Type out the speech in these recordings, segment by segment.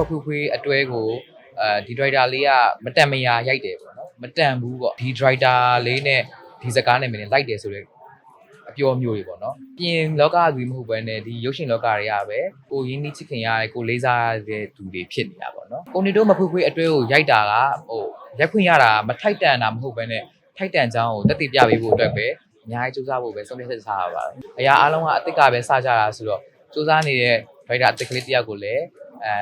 မဖွေးဖွေးအတွဲကိုအဲဒီ driver လေးကမတန်မရာရိုက်တယ်ပေါ့နော်မတန်ဘူးပေါ့ဒီ driver လေးနဲ့ဒီစကားနဲ့မင်းလိုက်တယ်ဆိုတော့အပြောမျိုးတွေပေါ့နော်ပြင်လောကကြီးမဟုတ်ဘဲနဲ့ဒီရုပ်ရှင်လောကတွေကပဲကိုရင်းနှီးချစ်ခင်ရတဲ့ကိုလေးစားတဲ့သူတွေဖြစ်နေတာပေါ့နော်ကိုနေတို့မဖွေးဖွေးအတွဲကိုရိုက်တာကဟိုရက်ခွင့်ရတာမထိုက်တန်တာမဟုတ်ဘဲနဲ့ထိုက်တန်ချောင်းကိုတက်တည်ပြပေးဖို့အတွက်ပဲအများကြီးစူးစမ်းဖို့ပဲဆုံးဖြတ်ချက်ချရပါတယ်အရာအားလုံးကအစ်စ်ကပဲစကြတာဆိုတော့စူးစမ်းနေတဲ့ driver အစ်စ်ကလေးတယောက်ကိုလည်းအဲ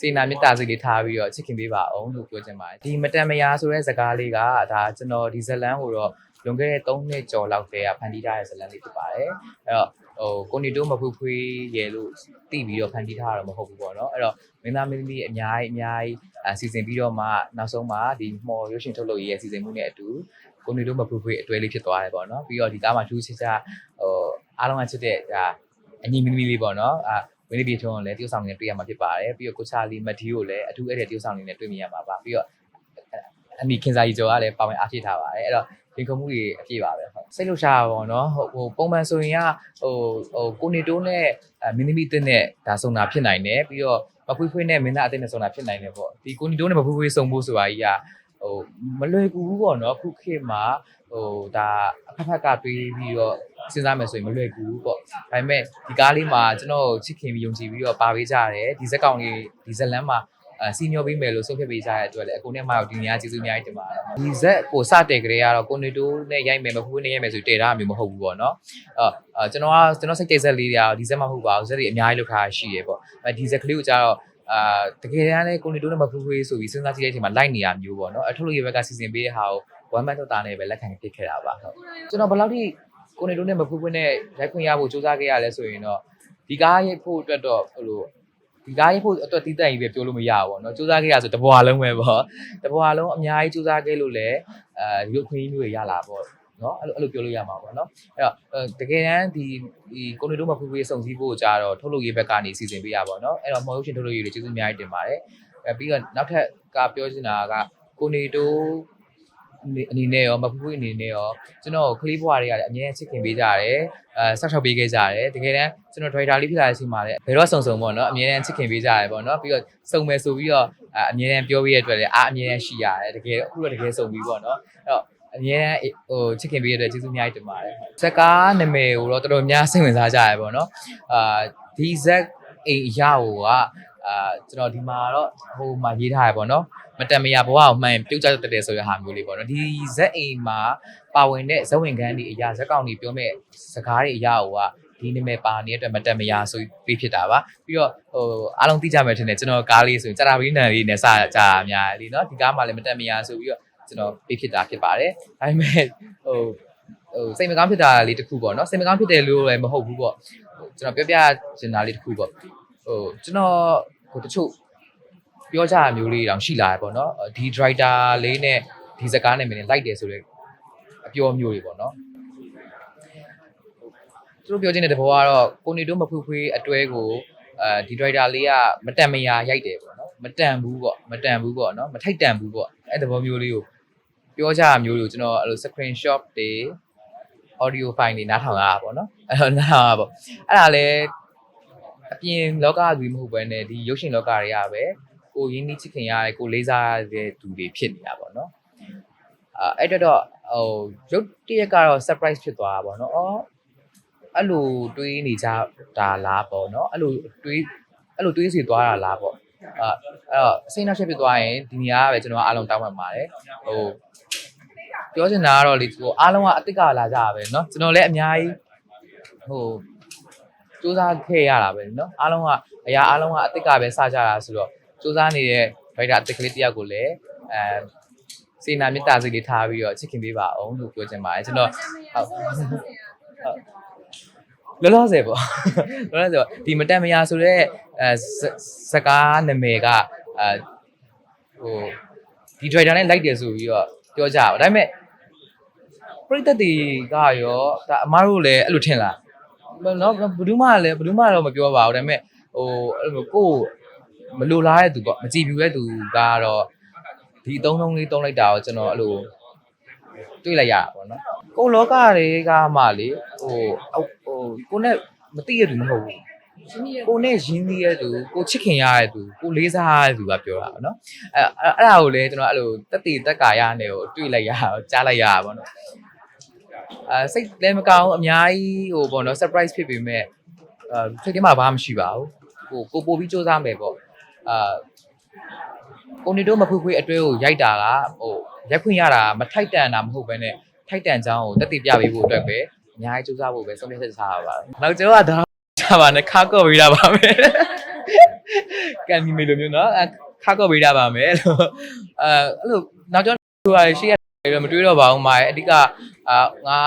စေနာမေတ္တာစိတ်လေးထားပြီးတော့ချစ်ခင်ပေးပါအောင်လို့ပြောချင်ပါတယ်ဒီမတန်မယာဆိုတဲ့ဇာတ်ကားလေးကဒါကျွန်တော်ဒီဇလန်ကိုတော့လွန်ခဲ့တဲ့3နှစ်ကျော်လောက်တည်းကဖန်တီးထားတဲ့ဇလန်လေးဖြစ်ပါတယ်အဲ့တော့ဟိုကိုနီတိုးမဖွေးဖွေးရဲလို့တည်ပြီးတော့ဖန်တီးထားတာတော့မဟုတ်ဘူးပေါ့နော်အဲ့တော့မင်းသားမင်းသမီးအများကြီးအများကြီးအစီစဉ်ပြီးတော့မှနောက်ဆုံးမှဒီမော်ရုပ်ရှင်ထုတ်လုပ်ရေးရဲ့စီစဉ်မှုနဲ့အတူကိုနီတိုးမဖွေးဖွေးအတွဲလေးဖြစ်သွားတယ်ပေါ့နော်ပြီးတော့ဒီကားမှာထူးခြားခြားဟိုအားလုံးကချစ်တဲ့ဒါအညီမင်းသမီးလေးပေါ့နော်အာ ဝင်းနေပြေချုံကိုလည်းတရုတ်ဆောင်နေတွေ့ရမှာဖြစ်ပါတယ်ပြီးတော့ကိုချာလီမတ်ဒီကိုလည်းအထူးအဲ့တဲ့တရုတ်ဆောင်နေနဲ့တွေ့မြင်ရမှာပါပြီးတော့အနီခင်စာကြီးကျော်ကလည်းပါဝင်အားဖြည့်ထားပါတယ်အဲ့တော့ဒီကုမှုတွေအပြည့်ပါပဲဟုတ်စိတ်လှုပ်ရှားပါတော့ဟိုဟိုပုံမှန်ဆိုရင်ကဟိုဟိုကိုနေတိုးနဲ့မင်းသမီးတင်းနဲ့ဒါစုံတာဖြစ်နိုင်တယ်ပြီးတော့မဖွေးဖွေးနဲ့မင်းသားအတင်းနဲ့စုံတာဖြစ်နိုင်တယ်ပေါ့ဒီကိုနေတိုးနဲ့မဖွေးဖွေးစုံဖို့ဆိုတာကြီးကဟိုမလွယ်ကူဘူးပေါ့နော်ခုခေတ်မှာဟိုဒါအဖက်ဖက်ကတွေးပြီးတော့ စဉ်းစားမယ်ဆိုရင်မလွယ်ကူဘူးပေါ့ဒါပေမဲ့ဒီကားလေးမှာကျွန်တော်ချစ်ခင်ပြီးယုံကြည်ပြီးတော့ပါပေးကြရတယ်ဒီဇက်ကောင်လေးဒီဇက်လန်းမှာအဲစီနီယာပေးမယ်လို့ဆုံးဖြတ်ပေးကြတဲ့အတွက်လည်းအကိုနဲ့မအောင်ဒီနေရာကျေးဇူးအများကြီးတင်ပါတယ်ဒီဇက်ကိုစတဲ့ကလေးကတော့ကိုနေတိုးနဲ့ရိုက်မယ်မဖူးနဲ့ရိုက်မယ်ဆိုတည်တာမျိုးမဟုတ်ဘူးပေါ့နော်အဲကျွန်တော်ကကျွန်တော်စိတ်တိတ်ဆက်လေးတွေကဒီဇက်မဟုတ်ပါဘူးဇက်တွေအများကြီးလောက်ထားရှိရပေါ့အဲဒီဇက်ကလေးကိုကြတော့အာတကယ်တမ်းလည်းကိုနေတိုးနဲ့မဖူးဖူးဆိုပြီးစဉ်းစားကြည့်တဲ့အချိန်မှာလိုက်နေရမျိုးပေါ့နော်အထုပ်လေးဘက်ကစီစဉ်ပေးတဲ့ဟာကို one man တော့တာနဲ့ပဲလက်ခံဖြစ်ခဲ့တာပါဟုတ်ကျွန်တော်ဘယ်လောက်ထိ ကိုနေတိုးနဲ့မဖူးဖူးနဲ့ရိုက်ခွင့်ရဖို့စူးစမ်းခဲ့ရလဲဆိုရင်တော့ဒီကားရိုက်ဖို့အတွက်တော့ဟိုလိုဒီကားရိုက်ဖို့အတွက်တီးတန့်ကြီးပဲပြောလို့မရဘူးပေါ့နော်စူးစမ်းခဲ့ရဆိုတဘွာလုံးပဲပေါ့တဘွာလုံးအများကြီးစူးစမ်းခဲ့လို့လည်းအဲဒီလိုခွင့်ရမျိုးတွေရလာပေါ့နော်အဲ့လိုအဲ့လိုပြောလို့ရမှာပေါ့နော်အဲ့တော့တကယ်တမ်းဒီဒီကိုနေတိုးမဖူးဖူးစုံစည်းဖို့ကြတော့ထုတ်လုပ်ရေးဘက်ကနေစီစဉ်ပေးရပါတော့အဲ့တော့မော်ရုပ်ရှင်ထုတ်လုပ်ရေးတွေကျေးဇူးအများကြီးတင်ပါတယ်အဲပြီးတော့နောက်ထပ်ကပြောချင်တာကကိုနေတိုး အနေနဲ့ရောမဖူးဖူးအနေနဲ့ရောကျွန်တော်ကလေးဘွားတွေကလည်းအမြဲချစ်ခင်ပေးကြရတယ်အဲဆောက်ရှောက်ပေးခဲ့ကြရတယ်တကယ်တမ်းကျွန်တော် driver လေးဖြစ်လာတဲ့အချိန်မှာလည်းဘယ်တော့စုံစုံပေါ့နော်အမြဲတမ်းချစ်ခင်ပေးကြရတယ်ပေါ့နော်ပြီးတော့စုံမယ်ဆိုပြီးတော့အမြဲတမ်းပြောပေးရတဲ့အတွက်လည်းအားအမြဲတမ်းရှိရတယ်တကယ်အခုတော့တကယ်စုံပြီပေါ့နော်အဲ့တော့အမြဲတမ်းဟိုချစ်ခင်ပေးရတဲ့ကျေးဇူးအများကြီးတင်ပါတယ်ဇက်ကားနာမည်ကိုတော့တော်တော်များစိတ်ဝင်စားကြရပေါ့နော်အာဒီဇက်အိမ်အရာကိုက အာကျွန်တော်ဒီမှာတော့ဟိုမှာရေးထားရပေါ့နော်မတန်မရဘဝကိုမှန်ပြုတ်ကြတတ်တယ်ဆိုတဲ့ဟာမျိုးလေးပေါ့နော်ဒီဇက်အိမ်မှာပါဝင်တဲ့ဇက်ဝင်ခန်းဒီအရာဇက်ကောင်တွေပြောမဲ့စကားတွေအရာကိုကဒီနာမည်ပါနေတဲ့အတွက်မတန်မရဆိုပြီးဖြစ်တာပါပြီးတော့ဟိုအားလုံးသိကြမယ်ထင်တယ်ကျွန်တော်ကားလေးဆိုရင်ကြာတာပီးနံလေးနဲ့စကြအများကြီးเนาะဒီကားမှာလည်းမတန်မရဆိုပြီးတော့ကျွန်တော်ပြီးဖြစ်တာဖြစ်ပါတယ်ဒါပေမဲ့ဟိုဟိုစိတ်မကောင်းဖြစ်တာလေးတစ်ခုပေါ့เนาะစိတ်မကောင်းဖြစ်တယ်လို့လည်းမဟုတ်ဘူးပေါ့ကျွန်တော်ပြောပြချင်တာလေးတစ်ခုပေါ့ဟိုကျွန်တော် ဟိုတချို့ပြောကြတာမျိုးလေးတောင်ရှိလာတယ်ပေါ့နော်ဒီ driver လေးနဲ့ဒီစကားနဲ့မင်းလိုက်တယ်ဆိုတော့အပြောမျိုးတွေပေါ့နော်သူတို့ပြောချင်တဲ့တဘောကတော့ကိုနေတို့မဖွေးဖွေးအတွဲကိုအဲဒီ driver လေးကမတန်မရာရိုက်တယ်ပေါ့နော်မတန်ဘူးပေါ့မတန်ဘူးပေါ့နော်မထိုက်တန်ဘူးပေါ့အဲ့တဘောမျိုးလေးကိုပြောကြတာမျိုးတွေကိုကျွန်တော်အဲ့လို screenshot တွေ audio file တွေနားထောင်ရတာပေါ့နော်အဲ့တော့နားထောင်ရပါပေါ့အဲ့ဒါလည်း အပြင်လောကကြီးမဟုတ်ဘဲနဲ့ဒီရုပ်ရှင်လောကတွေကပဲကိုရင်းနှီးချစ်ခင်ရတဲ့ကိုလေးစားတဲ့သူတွေဖြစ်နေတာပေါ့နော်အာအဲ့တော့တော့ဟိုရုပ်တရက်ကတော့ surprise ဖြစ်သွားတာပေါ့နော်အော်အဲ့လိုတွေးနေကြတာလားပေါ့နော်အဲ့လိုတွေးအဲ့လိုတွေးစီသွားတာလားပေါ့အာအဲ့တော့စိတ်နှောက်ရှက်ဖြစ်သွားရင်ဒီနေရာကပဲကျွန်တော်အားလုံးတောင်းပန်ပါတယ်ဟိုပြောချင်တာကတော့လေဟိုအားလုံးကအစ်စ်ကလာကြတာပဲเนาะကျွန်တော်လည်းအများကြီးဟို စူးစမ်းခဲ့ရတာပဲเนาะအားလုံးကအရာအားလုံးကအစ်စ်ကပဲစကြတာဆိုတော့စူးစမ်းနေတဲ့ဗိုက်တာအစ်စ်ကလေးတယောက်ကိုလည်းအဲစေနာမေတ္တာစိတ်လေးထားပြီးတော့ချစ်ခင်ပေးပါအောင်လို့ပြောချင်ပါတယ်ကျွန်တော်ဟုတ်ဟုတ်လောလောဆယ်ပေါ့လောလောဆယ်ပေါ့ဒီမတန်မရာဆိုတော့အဲစကားနာမည်ကအဲဟိုဒီ driver နဲ့လိုက်တယ်ဆိုပြီးတော့ပြောကြပါဒါပေမဲ့ပရိသတ်တွေကရောဒါအမားတို့လည်းအဲ့လိုထင်လား နော်ဘယ်သူမှလည်းဘယ်သူမှတော့မပြောပါဘူးဒါပေမဲ့ဟိုအဲ့လိုကိုယ်မလိုလားတဲ့သူပေါ့မကြည်ပြူတဲ့သူကတော့ဒီအသုံးလုံးလေးတုံးလိုက်တာကိုကျွန်တော်အဲ့လိုတွေးလိုက်ရတာပေါ့နော်ကိုလောကတွေကမှလေဟိုဟိုကိုနဲ့မသိရတူမဟုတ်ဘူးကိုနဲ့ရင်းနှီးရတဲ့သူကိုချစ်ခင်ရတဲ့သူကိုလေးစားရတဲ့သူကပြောတာပေါ့နော်အဲအဲ့အဲ့ဒါကိုလည်းကျွန်တော်အဲ့လိုတက်တည်တက်ကာရနဲ့ကိုတွေ့လိုက်ရအောင်ကြားလိုက်ရတာပေါ့နော် အဲစိတ်လည်းမကောင်းအများကြီးဟိုပေါ့နော် surprise ဖြစ်ပေမဲ့အဲစိတ်ထဲမှာဘာမှမရှိပါဘူးကိုကိုပို့ပြီးစူးစမ်းမယ်ပေါ့အာကိုနေတို့မဖွေးဖွေးအတွဲကိုရိုက်တာကဟိုရက်ခွင့်ရတာမထိုက်တန်တာမဟုတ်ဘဲနဲ့ထိုက်တန်ချောင်းကိုတက်တည်ပြပေးဖို့အတွက်ပဲအများကြီးစူးစမ်းဖို့ပဲဆုံးဖြတ်ချက်ချရပါတယ်နောက်ကျောကတော့ချပါနဲ့ခါကော့ပေးတာပါမယ်ကန်ဒီမီလိုမျိုးနော်အခါကော့ပေးတာပါမယ်လို့အဲအဲ့လိုနောက်ကျောဟိုဟာရှေ့ရမတွေးတော့ပါဘူးမာရဲ့အဓိက အာငါ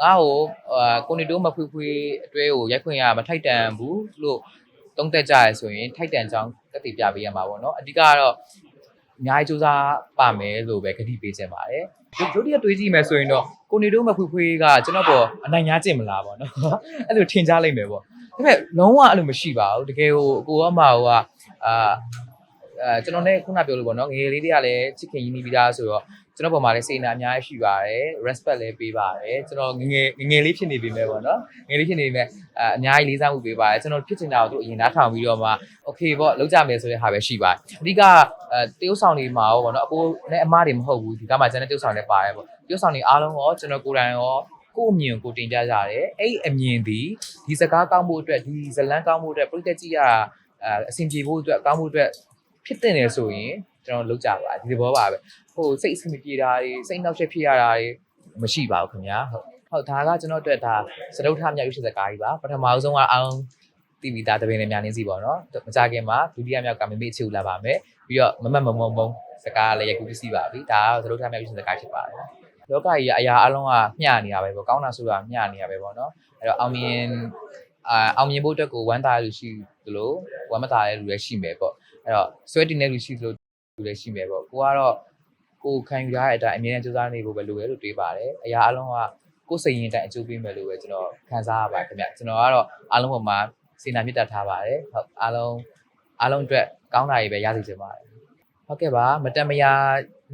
ငါ့ကိုအာကိုနေတိုးမဖွေးဖွေးအတွဲကိုရိုက်ခွင့်ရမထိုက်တန်ဘူးလို့တုံးသက်ကြရဆိုရင်ထိုက်တန်ချောင်းတက်တည်ပြပေးရမှာပေါ့နော်အဓိကကတော့အများကြီးစူးစမ်းပါမယ်လို့ပဲကတိပေးချင်ပါတယ်ဒီဒုတိယတွေးကြည့်မယ်ဆိုရင်တော့ကိုနေတိုးမဖွေးဖွေးကကျွန်တော်ပေါ်အနိုင်ညားကျင့်မလားပေါ့နော်အဲ့လိုထင်ရှားလိုက်မယ်ပေါ့ဒါပေမဲ့လုံးဝအဲ့လိုမရှိပါဘူးတကယ်ဟိုကိုကမှဟိုကအာအဲကျွန်တော်လည်းခုနပြောလို့ပေါ့နော်ငယ်လေးတွေကလည်းချစ်ခင်ရင်းနှီးပြီးသားဆိုတော့ ကျွန်တော်ပုံမှာလည်းစေနာအများကြီးရှိပါတယ် respect လည်းပေးပါတယ်ကျွန်တော်ငငယ်ငငယ်လေးဖြစ်နေပြီမဲ့ပေါ့နော်ငယ်လေးဖြစ်နေပြီမဲ့အအများကြီးလေးစားမှုပေးပါတယ်ကျွန်တော်ဖြစ်ချင်တာကိုသူအရင်နားထောင်ပြီးတော့မှ okay ပေါ့လောက်ကြမယ်ဆိုတဲ့ဟာပဲရှိပါတယ်အဓိကအဲတရုတ်ဆောင်တွေမှာရောပေါ့နော်အကိုနဲ့အမတွေမဟုတ်ဘူးဒီကမှကျွန်တော်တရုတ်ဆောင်လည်းပါတယ်ပေါ့တရုတ်ဆောင်တွေအားလုံးရောကျွန်တော်ကိုယ်တိုင်ရောကိုယ့်အမြင်ကိုတင်ပြကြတယ်အဲ့အမြင်ဒီဒီစကားကောင်းဖို့အတွက်ဒီဇလန်းကောင်းဖို့အတွက်ပြည့်တက်ကြည့်ရအအဆင်ပြေဖို့အတွက်ကောင်းဖို့အတွက်ဖြစ်တဲ့နေဆိုရင် ကျွန်တော်လုပ်ကြပါဒီသဘောပါပဲဟိုစိတ်အဆင်မပြေတာတွေစိတ်နှောက်ယှက်ဖြစ်ရတာတွေမရှိပါဘူးခင်ဗျာဟုတ်ဟုတ်ဒါကကျွန်တော်အတွက်ဒါစတုထမြောက်ရွှေစကားကြီးပါပထမဆုံးကအောင်တီဗီသားတပင်းနဲ့များနေစီပေါ့နော်မကြခင်မှာဒုတိယမြောက်ကမမေ့ချူလာပါမယ်ပြီးတော့မမတ်မမုံမုံစကားလည်းရိုက်ကူးပြီးစီပါပြီဒါကစတုထမြောက်ရွှေစကားဖြစ်ပါတယ်လောကကြီးကအရာအလုံးကမျှနေတာပဲပေါ့ကောင်းတာဆိုတာမျှနေတာပဲပေါ့နော်အဲ့တော့အောင်မြင်အာအောင်မြင်ဖို့အတွက်ကိုဝမ်းသာရလူရှိသလိုဝမ်းမသာတဲ့လူလည်းရှိမယ်ပေါ့အဲ့တော့ဆွဲတင်တဲ့လူရှိသလို လူလည်းရှိမယ်ပေါ့ကိုကတော့ကိုခံယူရတဲ့အတိုင်းအမြဲတမ်းစူးစမ်းနေဖို့ပဲလိုရဲလို့တွေးပါတယ်အရာအလုံးကကိုယ်စိတ်ရင်တိုင်းအကျိုးပေးမယ်လို့ပဲကျွန်တော်ခံစားရပါတယ်ခင်ဗျကျွန်တော်ကတော့အားလုံးပေါ်မှာစေနာမြတ်တထားပါတယ်ဟုတ်အားလုံးအားလုံးအတွက်ကောင်းတာတွေပဲရစီချင်ပါတယ်ဟုတ်ကဲ့ပါမတန်မယာ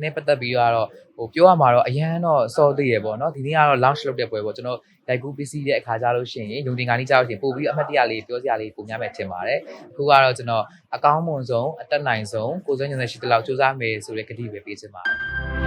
နဲ့ပတ်သက်ပြီးတော့ဟိုပြောရမှာတော့အရန်တော့စောသေးရပေါ့နော်ဒီနေ့ကတော့ launch လုပ်တဲ့ပွဲပေါ့ကျွန်တော် လိုက်ကူးပစ္စည်းတဲ့အခါကြလို့ရှိရင်ယုံတင်ကားကြီးကြောက်ရှင်ပို့ပြီးအမှတ်တရလေးပြောစရာလေးပုံများမယ်ထင်ပါတယ်အခုကတော့ကျွန်တော်အကောင်းမွန်ဆုံးအတက်နိုင်ဆုံးကိုယ်စွမ်းဉာဏ်ရှိတဲ့လောက်စူးစမ်းမယ်ဆိုတဲ့ကတိပဲပေးချင်ပါတယ်